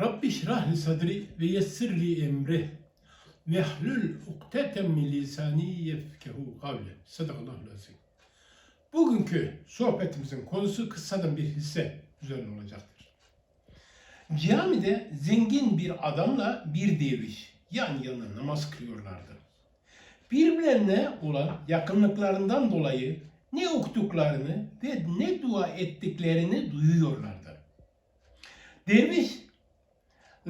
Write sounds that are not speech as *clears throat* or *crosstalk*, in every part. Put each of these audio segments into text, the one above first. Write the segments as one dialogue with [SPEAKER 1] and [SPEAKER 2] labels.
[SPEAKER 1] Rabbi şrah li sadri ve yessir li emri ve hlul ukdeten min lisani yefkehu kavle. Sadakallahu azim. Bugünkü sohbetimizin konusu kıssadan bir hisse üzerine olacaktır. Camide zengin bir adamla bir derviş yan yana namaz kılıyorlardı. Birbirlerine olan yakınlıklarından dolayı ne okuduklarını ve ne dua ettiklerini duyuyorlardı. Derviş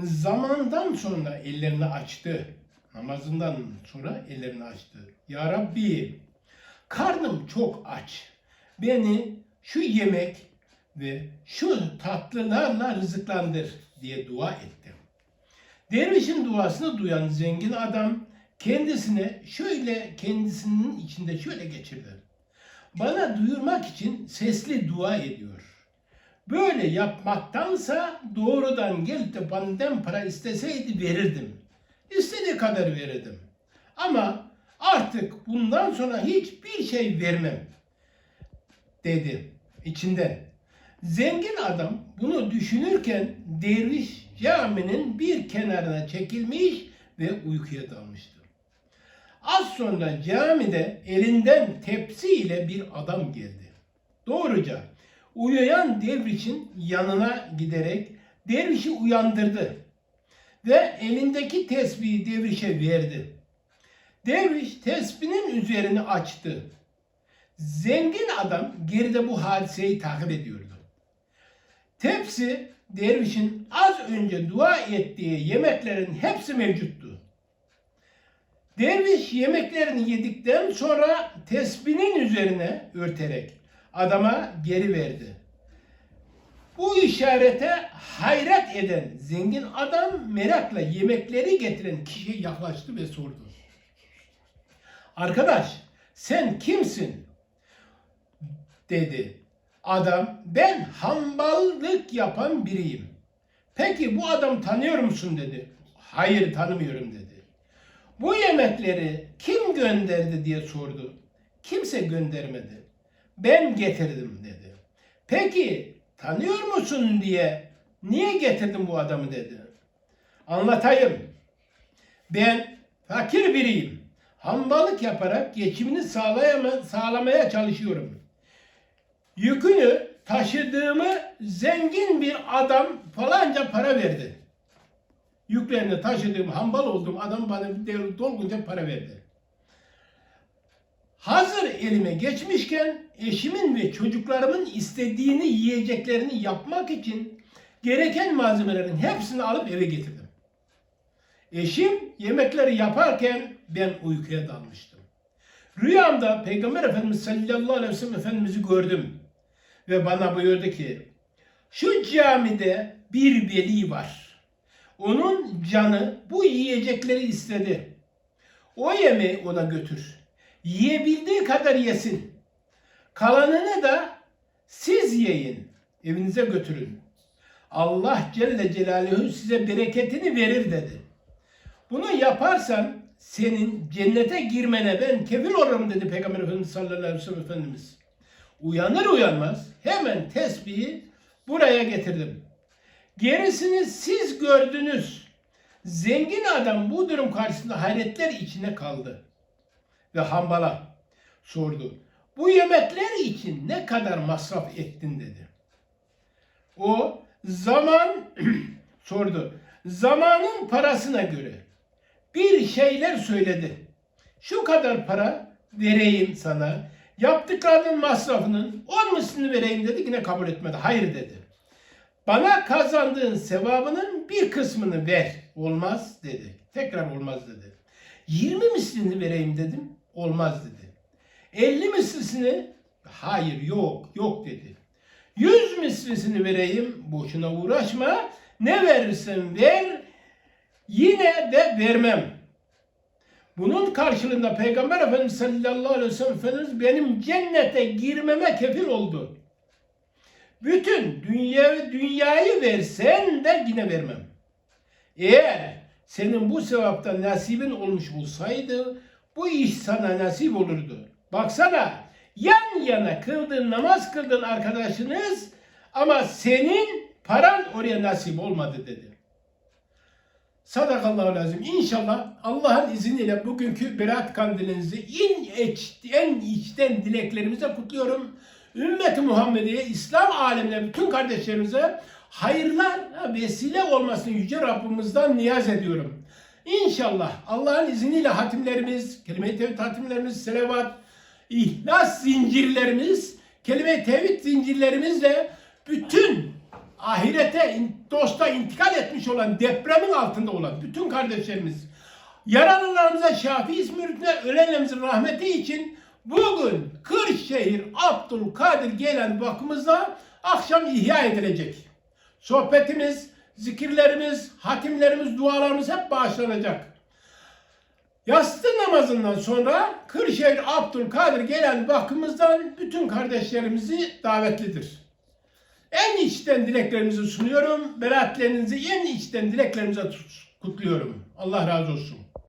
[SPEAKER 1] zamandan sonra ellerini açtı. Namazından sonra ellerini açtı. Ya Rabbi karnım çok aç. Beni şu yemek ve şu tatlılarla rızıklandır diye dua etti. Dervişin duasını duyan zengin adam kendisine şöyle kendisinin içinde şöyle geçirdi. Bana duyurmak için sesli dua ediyor. Böyle yapmaktansa doğrudan gelip de benden para isteseydi verirdim. İstediği kadar verirdim. Ama artık bundan sonra hiçbir şey vermem dedi içinden. Zengin adam bunu düşünürken derviş caminin bir kenarına çekilmiş ve uykuya dalmıştı. Az sonra camide elinden tepsi ile bir adam geldi. Doğruca uyuyan dervişin yanına giderek dervişi uyandırdı ve elindeki tesbihi dervişe verdi. Derviş tesbinin üzerini açtı. Zengin adam geride bu hadiseyi takip ediyordu. Tepsi dervişin az önce dua ettiği yemeklerin hepsi mevcuttu. Derviş yemeklerini yedikten sonra tesbinin üzerine örterek adama geri verdi. Bu işarete hayret eden zengin adam merakla yemekleri getiren kişiye yaklaştı ve sordu. Arkadaş sen kimsin? dedi. Adam ben hamballık yapan biriyim. Peki bu adam tanıyor musun dedi. Hayır tanımıyorum dedi. Bu yemekleri kim gönderdi diye sordu. Kimse göndermedi. Ben getirdim dedi. Peki tanıyor musun diye niye getirdin bu adamı dedi. Anlatayım. Ben fakir biriyim. Hambalık yaparak geçimini sağlayama, sağlamaya çalışıyorum. Yükünü taşıdığımı zengin bir adam falanca para verdi. Yüklerini taşıdığım, hambal olduğum adam bana dolgunca para verdi. Hazır elime geçmişken eşimin ve çocuklarımın istediğini yiyeceklerini yapmak için gereken malzemelerin hepsini alıp eve getirdim. Eşim yemekleri yaparken ben uykuya dalmıştım. Rüyamda Peygamber Efendimiz sallallahu aleyhi ve sellem Efendimiz'i gördüm. Ve bana buyurdu ki şu camide bir veli var. Onun canı bu yiyecekleri istedi. O yemeği ona götür. Yiyebildiği kadar yesin. Kalanını da siz yiyin. Evinize götürün. Allah Celle Celaluhu size bereketini verir dedi. Bunu yaparsan senin cennete girmene ben kefil olurum dedi Peygamber Efendimiz sallallahu aleyhi ve sellem Efendimiz. Uyanır uyanmaz hemen tesbihi buraya getirdim. Gerisini siz gördünüz. Zengin adam bu durum karşısında hayretler içine kaldı. Ve hambala sordu. Bu yemekler için ne kadar masraf ettin dedi. O zaman *clears throat* sordu. Zamanın parasına göre bir şeyler söyledi. Şu kadar para vereyim sana. Yaptıklarının masrafının on mislini vereyim dedi yine kabul etmedi. Hayır dedi. Bana kazandığın sevabının bir kısmını ver. Olmaz dedi. Tekrar olmaz dedi. 20 mislini vereyim dedim. Olmaz dedi. 50 mislisini hayır yok yok dedi. 100 mislisini vereyim boşuna uğraşma. Ne verirsen ver yine de vermem. Bunun karşılığında Peygamber Efendimiz sallallahu aleyhi ve sellem Efendimiz benim cennete girmeme kefil oldu. Bütün dünya, dünyayı versen de yine vermem. Eğer senin bu sevaptan nasibin olmuş olsaydı bu iş sana nasip olurdu. Baksana yan yana kıldığın namaz kıldığın arkadaşınız ama senin paran oraya nasip olmadı dedi. Sadakallahu lazım. İnşallah Allah'ın izniyle bugünkü Berat Kandilinizi en, iç, en içten dileklerimize kutluyorum. Ümmet-i Muhammediye, İslam alemine, bütün kardeşlerimize hayırlar vesile olmasını Yüce Rabbimizden niyaz ediyorum. İnşallah Allah'ın izniyle hatimlerimiz, kelime-i tevhid hatimlerimiz, selavat, ihlas zincirlerimiz, kelime-i tevhid zincirlerimizle bütün ahirete, dosta intikal etmiş olan, depremin altında olan bütün kardeşlerimiz, yaralılarımıza şafi ismi hürmetine ölenlerimizin rahmeti için bugün Kırşehir Abdülkadir gelen vakfımızda akşam ihya edilecek. Sohbetimiz, zikirlerimiz, hatimlerimiz, dualarımız hep bağışlanacak. Yastı namazından sonra Kırşehir Abdülkadir gelen vakfımızdan bütün kardeşlerimizi davetlidir. En içten dileklerimizi sunuyorum. Beraatlerinizi en içten dileklerimize kutluyorum. Allah razı olsun.